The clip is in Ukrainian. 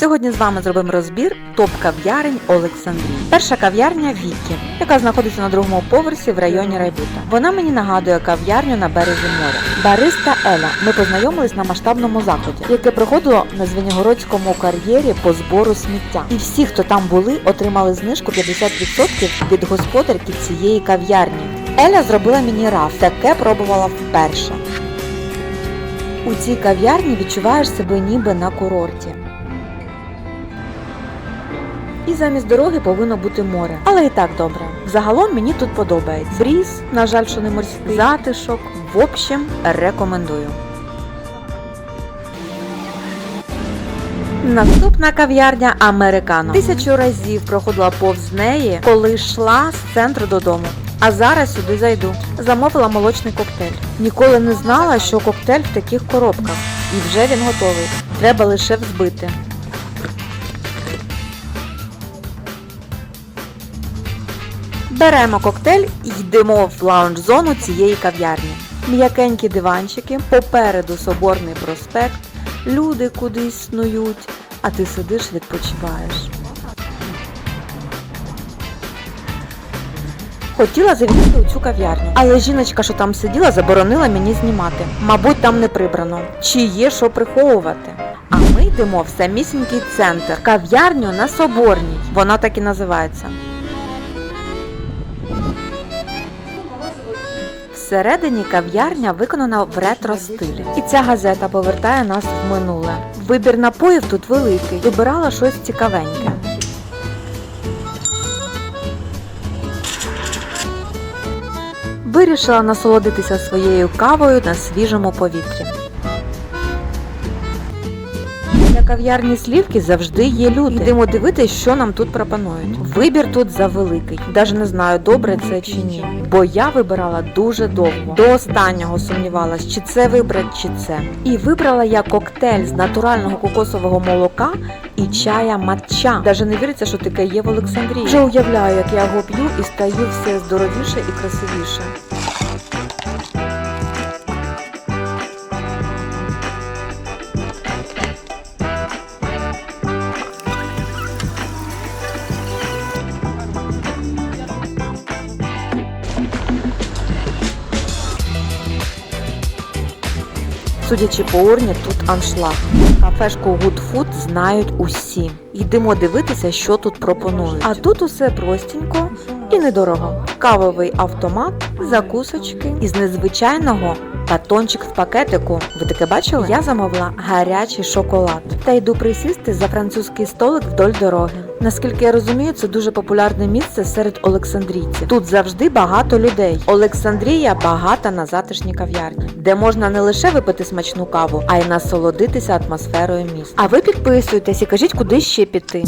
Сьогодні з вами зробимо розбір топ кав'ярень Олександрії. Перша кав'ярня Вікі, яка знаходиться на другому поверсі в районі Райбута. Вона мені нагадує кав'ярню на березі моря. Бариста Еля. Ми познайомились на масштабному заході, яке проходило на Звенігородському кар'єрі по збору сміття. І всі, хто там були, отримали знижку 50% від господарки цієї кав'ярні. Еля зробила мені раф, таке пробувала вперше. У цій кав'ярні відчуваєш себе ніби на курорті. І замість дороги повинно бути море. Але і так добре. Загалом мені тут подобається. Бріз, на жаль, що не морський, затишок. В общем, рекомендую. Наступна кав'ярня Американо. Тисячу разів проходила повз неї, коли йшла з центру додому. А зараз сюди зайду. Замовила молочний коктейль. Ніколи не знала, що коктейль в таких коробках. І вже він готовий. Треба лише взбити. Беремо коктейль і йдемо в лаунж-зону цієї кав'ярні. М'якенькі диванчики, попереду соборний проспект, люди кудись снують, а ти сидиш відпочиваєш. Хотіла завітати у цю кав'ярню, але жіночка, що там сиділа, заборонила мені знімати. Мабуть, там не прибрано. Чи є що приховувати? А ми йдемо в самісінький центр, кав'ярню на Соборній. Вона так і називається. Всередині кав'ярня виконана в ретро стилі. І ця газета повертає нас в минуле. Вибір напоїв тут великий. Вибирала щось цікавеньке. Вирішила насолодитися своєю кавою на свіжому повітрі. Кав'ярні слівки завжди є люди. Йдемо дивитись, що нам тут пропонують. Вибір тут завеликий. Даже не знаю, добре це чи ні. Бо я вибирала дуже довго. До останнього сумнівалась, чи це вибрати, чи це. І вибрала я коктейль з натурального кокосового молока і чая матча. Даже не віриться, що таке є в Олександрії. Вже уявляю, як я його п'ю і стаю все здоровіше і красивіше. Судячи по урні, тут аншлаг. Кафешку Good Food знають усі. Йдемо дивитися, що тут пропонують. А тут усе простенько і недорого. Кавовий автомат, закусочки із незвичайного батончик в пакетику. Ви таке бачили? Я замовила гарячий шоколад та йду присісти за французький столик вдоль дороги. Наскільки я розумію, це дуже популярне місце серед олександрійців. Тут завжди багато людей. Олександрія багата на затишні кав'ярні, де можна не лише випити смачну каву, а й насолодитися атмосферою міста. А ви підписуйтесь і кажіть, куди ще піти.